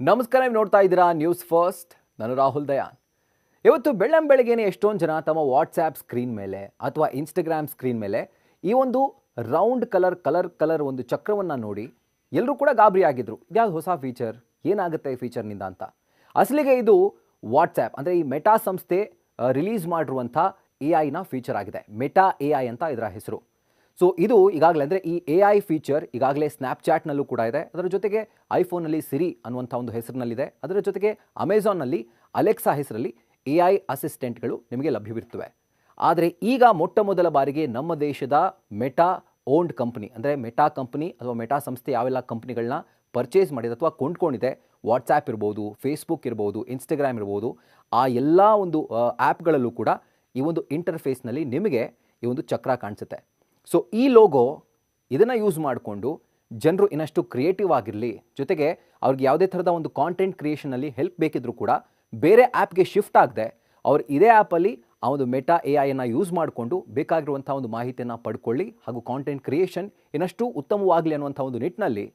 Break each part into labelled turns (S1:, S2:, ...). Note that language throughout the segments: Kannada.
S1: ನಮಸ್ಕಾರ, ನೀವು ನೋಡ್ತಾ ಇದ್ದೀರಾ ನ್ಯೂಸ್ ಫಸ್ಟ್ ನಾನು ರಾಹುಲ್ ದಯಾನ್. ಇವತ್ತು ಬೆಳ್ಳಂ ಬೆಳಗ್ಗೆನೆ ಎಷ್ಟೊಂದು ಜನ ತಮ್ಮ ವಾಟ್ಸ್ಆ್ಯಪ್ ಸ್ಕ್ರೀನ್ ಮೇಲೆ ಅಥವಾ ಇನ್ಸ್ಟಾಗ್ರಾಮ್ ಸ್ಕ್ರೀನ್ ಮೇಲೆ ಈ ಒಂದು ರೌಂಡ್ ಕಲರ್ ಕಲರ್ ಕಲರ್ ಒಂದು ಚಕ್ರವನ್ನು ನೋಡಿ ಎಲ್ಲರೂ ಕೂಡ ಗಾಬರಿ ಆಗಿದ್ರು. ಯಾವ್ದು ಹೊಸ ಫೀಚರ್ ಏನಾಗುತ್ತೆ ಈ ಫೀಚರ್ನಿಂದ ಅಂತ? ಅಸಲಿಗೆ ಇದು ವಾಟ್ಸ್ಆ್ಯಪ್ ಅಂದರೆ ಈ ಮೆಟಾ ಸಂಸ್ಥೆ ರಿಲೀಸ್ ಮಾಡಿರುವಂಥ ಎ ಐನ ಫೀಚರ್ ಆಗಿದೆ. ಮೆಟಾ ಎ ಅಂತ ಇದರ ಹೆಸರು. ಸೊ ಇದು ಈಗಾಗಲೇ ಅಂದರೆ ಈ ಎ ಐ ಫೀಚರ್ ಈಗಾಗಲೇ ಸ್ನ್ಯಾಪ್ಚಾಟ್ನಲ್ಲೂ ಕೂಡ ಇದೆ. ಅದರ ಜೊತೆಗೆ ಐಫೋನಲ್ಲಿ ಸಿರಿ ಅನ್ನುವಂಥ ಒಂದು ಹೆಸರಿನಲ್ಲಿದೆ. ಅದರ ಜೊತೆಗೆ ಅಮೆಝಾನ್ನಲ್ಲಿ ಅಲೆಕ್ಸಾ ಹೆಸರಲ್ಲಿ ಎ ಐ ಅಸಿಸ್ಟೆಂಟ್ಗಳು ನಿಮಗೆ ಲಭ್ಯವಿರ್ತವೆ ಆದರೆ ಈಗ ಮೊಟ್ಟ ಮೊದಲ ಬಾರಿಗೆ ನಮ್ಮ ದೇಶದ ಮೆಟಾ ಓನ್ಡ್ ಕಂಪ್ನಿ ಅಂದರೆ ಮೆಟಾ ಕಂಪ್ನಿ ಅಥವಾ ಮೆಟಾ ಸಂಸ್ಥೆ ಯಾವೆಲ್ಲ ಕಂಪ್ನಿಗಳನ್ನ ಪರ್ಚೇಸ್ ಮಾಡಿದೆ ಅಥವಾ ಕೊಂಡ್ಕೊಂಡಿದೆ ವಾಟ್ಸ್ಆ್ಯಪ್ ಇರ್ಬೋದು ಫೇಸ್ಬುಕ್ ಇರ್ಬೋದು ಇನ್ಸ್ಟಾಗ್ರಾಮ್ ಇರ್ಬೋದು, ಆ ಎಲ್ಲ ಒಂದು ಆ್ಯಪ್ಗಳಲ್ಲೂ ಕೂಡ ಈ ಒಂದು ಇಂಟರ್ಫೇಸ್ನಲ್ಲಿ ನಿಮಗೆ ಈ ಒಂದು ಚಕ್ರ ಕಾಣಿಸುತ್ತೆ. ಸೊ ಈ ಲೋಗೋ ಇದನ್ನು ಯೂಸ್ ಮಾಡಿಕೊಂಡು ಜನರು ಇನ್ನಷ್ಟು ಕ್ರಿಯೇಟಿವ್ ಆಗಿರಲಿ, ಜೊತೆಗೆ ಅವ್ರಿಗೆ ಯಾವುದೇ ಥರದ ಒಂದು ಕಾಂಟೆಂಟ್ ಕ್ರಿಯೇಷನಲ್ಲಿ ಹೆಲ್ಪ್ ಬೇಕಿದ್ರೂ ಕೂಡ ಬೇರೆ ಆ್ಯಪ್ಗೆ ಶಿಫ್ಟ್ ಆಗದೆ ಅವ್ರು ಇದೇ ಆ್ಯಪಲ್ಲಿ ಆ ಒಂದು ಮೆಟಾ ಎ ಐಯನ್ನು ಯೂಸ್ ಮಾಡಿಕೊಂಡು ಬೇಕಾಗಿರುವಂಥ ಒಂದು ಮಾಹಿತಿಯನ್ನು ಪಡ್ಕೊಳ್ಳಿ ಹಾಗೂ ಕಾಂಟೆಂಟ್ ಕ್ರಿಯೇಷನ್ ಇನ್ನಷ್ಟು ಉತ್ತಮವಾಗಲಿ ಅನ್ನುವಂಥ ಒಂದು ನಿಟ್ಟಿನಲ್ಲಿ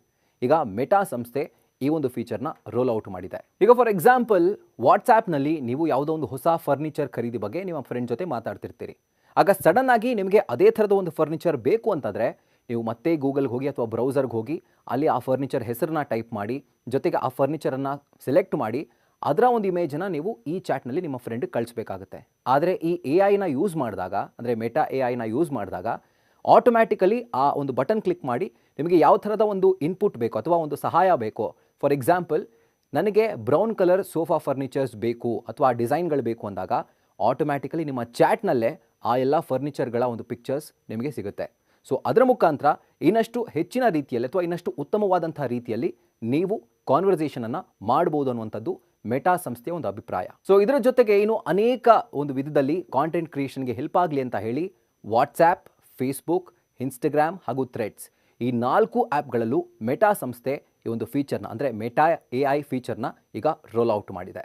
S1: ಈಗ ಮೆಟಾ ಸಂಸ್ಥೆ ಈ ಒಂದು ಫೀಚರ್ನ ರೋಲ್ ಔಟ್ ಮಾಡಿದೆ. ಈಗ ಫಾರ್ ಎಕ್ಸಾಂಪಲ್ ವಾಟ್ಸಾಪ್ನಲ್ಲಿ ನೀವು ಯಾವುದೋ ಒಂದು ಹೊಸ ಫರ್ನಿಚರ್ ಖರೀದಿ ಬಗ್ಗೆ ನಿಮ್ಮ ಫ್ರೆಂಡ್ ಜೊತೆ ಮಾತಾಡ್ತಿರ್ತೀರಿ. ಆಗ ಸಡನ್ ಆಗಿ ನಿಮಗೆ ಅದೇ ಥರದ ಒಂದು ಫರ್ನಿಚರ್ ಬೇಕು ಅಂತಂದರೆ ನೀವು ಮತ್ತೆ ಗೂಗಲ್ಗೆ ಹೋಗಿ ಅಥವಾ ಬ್ರೌಸರ್ಗೆ ಹೋಗಿ ಅಲ್ಲಿ ಆ ಫರ್ನಿಚರ್ ಹೆಸರನ್ನ ಟೈಪ್ ಮಾಡಿ, ಜೊತೆಗೆ ಆ ಫರ್ನಿಚರನ್ನು ಸೆಲೆಕ್ಟ್ ಮಾಡಿ, ಅದರ ಒಂದು ಇಮೇಜನ್ನು ನೀವು ಈ ಚಾಟ್ನಲ್ಲಿ ನಿಮ್ಮ ಫ್ರೆಂಡಿಗೆ ಕಳಿಸ್ಬೇಕಾಗುತ್ತೆ. ಆದರೆ ಈ ಎ ಐನ ಯೂಸ್ ಮಾಡಿದಾಗ, ಅಂದರೆ ಮೆಟಾ ಎ ಐನ ಯೂಸ್ ಮಾಡಿದಾಗ ಆಟೋಮ್ಯಾಟಿಕಲಿ ಆ ಒಂದು ಬಟನ್ ಕ್ಲಿಕ್ ಮಾಡಿ ನಿಮಗೆ ಯಾವ ಥರದ ಒಂದು ಇನ್ಪುಟ್ ಬೇಕು ಅಥವಾ ಒಂದು ಸಹಾಯ ಬೇಕೋ ಫಾರ್ ಎಕ್ಸಾಂಪಲ್ ನನಗೆ ಬ್ರೌನ್ ಕಲರ್ ಸೋಫಾ ಫರ್ನಿಚರ್ಸ್ ಬೇಕು ಅಥವಾ ಡಿಸೈನ್ಗಳು ಬೇಕು ಅಂದಾಗ ಆಟೋಮ್ಯಾಟಿಕಲಿ ನಿಮ್ಮ ಚಾಟ್ನಲ್ಲೇ ಆ ಎಲ್ಲ ಫರ್ನಿಚರ್ಗಳ ಒಂದು ಪಿಕ್ಚರ್ಸ್ ನಿಮಗೆ ಸಿಗುತ್ತೆ. ಸೊ ಅದರ ಮುಖಾಂತರ ಇನ್ನಷ್ಟು ಹೆಚ್ಚಿನ ರೀತಿಯಲ್ಲಿ ಅಥವಾ ಇನ್ನಷ್ಟು ಉತ್ತಮವಾದಂತಹ ರೀತಿಯಲ್ಲಿ ನೀವು ಕಾನ್ವರ್ಸೇಷನನ್ನು ಮಾಡ್ಬೋದು ಅನ್ನುವಂಥದ್ದು ಮೆಟಾ ಸಂಸ್ಥೆಯ ಒಂದು ಅಭಿಪ್ರಾಯ. ಸೊ ಇದರ ಜೊತೆಗೆ ಏನು ಅನೇಕ ಒಂದು ವಿಧದಲ್ಲಿ ಕಾಂಟೆಂಟ್ ಕ್ರಿಯೇಷನ್ಗೆ ಹೆಲ್ಪ್ ಆಗಲಿ ಅಂತ ಹೇಳಿ ವಾಟ್ಸ್ಆ್ಯಪ್ ಫೇಸ್ಬುಕ್ ಇನ್ಸ್ಟಾಗ್ರಾಮ್ ಹಾಗೂ ಥ್ರೆಡ್ಸ್ ಈ ನಾಲ್ಕು ಆ್ಯಪ್ಗಳಲ್ಲೂ ಮೆಟಾ ಸಂಸ್ಥೆ ಈ ಒಂದು ಫೀಚರ್ನ ಅಂದರೆ ಮೆಟಾ ಎ ಐ ಫೀಚರ್ನ ಈಗ ರೋಲ್ ಔಟ್ ಮಾಡಿದೆ.